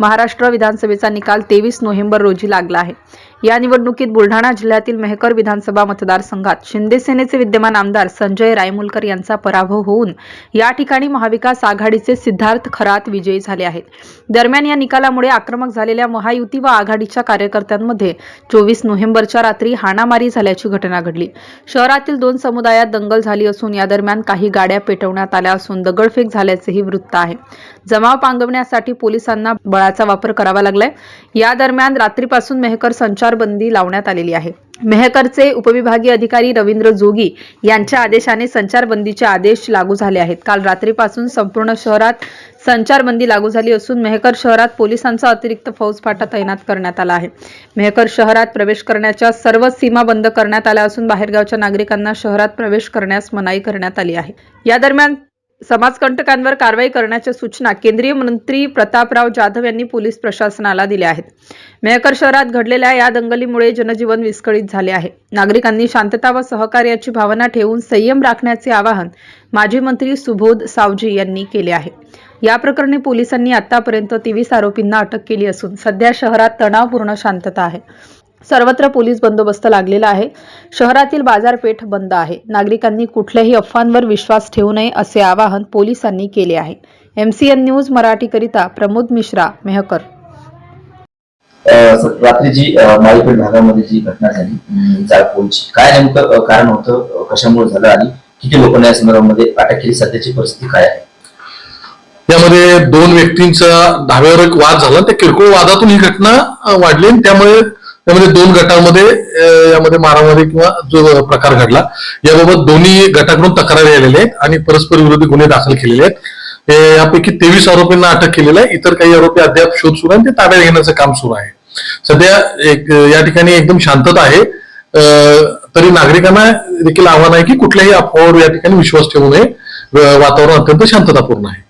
महाराष्ट्र विधानसभेचा निकाल तेवीस नोव्हेंबर रोजी लागला आहे. या निवडणुकीत बुलढाणा जिल्ह्यातील मेहकर विधानसभा मतदारसंघात शिंदे सेनेचे विद्यमान आमदार संजय रायमुलकर यांचा पराभव होऊन या ठिकाणी महाविकास आघाडीचे सिद्धार्थ खरात विजयी झाले आहेत. दरम्यान या निकालामुळे आक्रमक झालेल्या महायुती व आघाडीच्या कार्यकर्त्यांमध्ये चोवीस नोव्हेंबरच्या रात्री हाणामारी झाल्याची घटना घडली. शहरातील दोन समुदायात दंगल झाली असून या दरम्यान काही गाड्या पेटवण्यात आल्या असून दगडफेक झाल्याचेही वृत्त आहे. जमाव पांगवण्यासाठी पोलिसांना बळाचा वापर करावा लागलाय. या दरम्यान रात्रीपासून मेहकर संचारबंदी लावण्यात आलेली आहे. मेहकरचे उपविभागीय अधिकारी रवींद्र जोगी यांच्या आदेशाने संचारबंदीचे आदेश लागू झाले आहेत. काल रात्रीपासून संपूर्ण शहरात संचारबंदी लागू झाली असून मेहकर शहरात पोलिसांचा अतिरिक्त फौजफाटा तैनात करण्यात आला आहे. मेहकर शहरात प्रवेश करण्याच्या सर्व सीमा बंद करण्यात आल्या असून बाहेरगावच्या नागरिकांना शहरात प्रवेश करण्यास मनाई करण्यात आली आहे. या दरम्यान समाजकंटकांवर कारवाई करण्याच्या सूचना केंद्रीय मंत्री प्रतापराव जाधव यांनी पोलीस प्रशासनाला दिल्या आहेत. मेहकर शहरात घडलेल्या या दंगलीमुळे जनजीवन विस्कळीत झाले आहे. नागरिकांनी शांतता व सहकार्याची भावना ठेवून संयम राखण्याचे आवाहन माजी मंत्री सुबोध सावजी यांनी केले आहे. या प्रकरणी पोलिसांनी आतापर्यंत तेवीस आरोपींना अटक केली असून सध्या शहरात तणावपूर्ण शांतता आहे. सर्वत्र पोलीस बंदोबस्त लागलेला आहे. शहरातील बाजारपेठ बंद आहे. नागरिकांनी कुठल्याही अफवांवर विश्वास ठेवू नये असे आवाहन पोलिसांनी केले आहे. एमसीएन न्यूज मराठीकरिता प्रमोद मिश्रा मेहकर. रात्री जी माळीपेठ भागामध्ये जी घटना झाली जाळपोळची काय नेमकं कारण होतं कशामुळे झालं आणि किती लोकांना या संदर्भामध्ये अटक केली सध्याची परिस्थिती काय आहे? यामध्ये दोन व्यक्तींचा धाब्यावर एक वाद झाला. त्या किरकोळ वादातून ही घटना वाढली आणि त्यामुळे त्यामध्ये दोन गटामध्ये यामध्ये मारामारी किंवा जो प्रकार घडला याबाबत दोन्ही गटाकडून तक्रारी आलेल्या आहेत आणि परस्पर विरोधी गुन्हे दाखल केलेले आहेत. यापैकी तेवीस आरोपींना अटक केलेलं आहे. इतर काही आरोपी अद्याप शोध सुरू आहे ते ताब्यात घेण्याचं काम सुरू आहे. सध्या एक या ठिकाणी एकदम शांतता आहे. तरी नागरिकांना देखील आव्हान आहे की कुठल्याही अफवावर या ठिकाणी विश्वास ठेवू नये. वातावरण अत्यंत शांततापूर्ण आहे.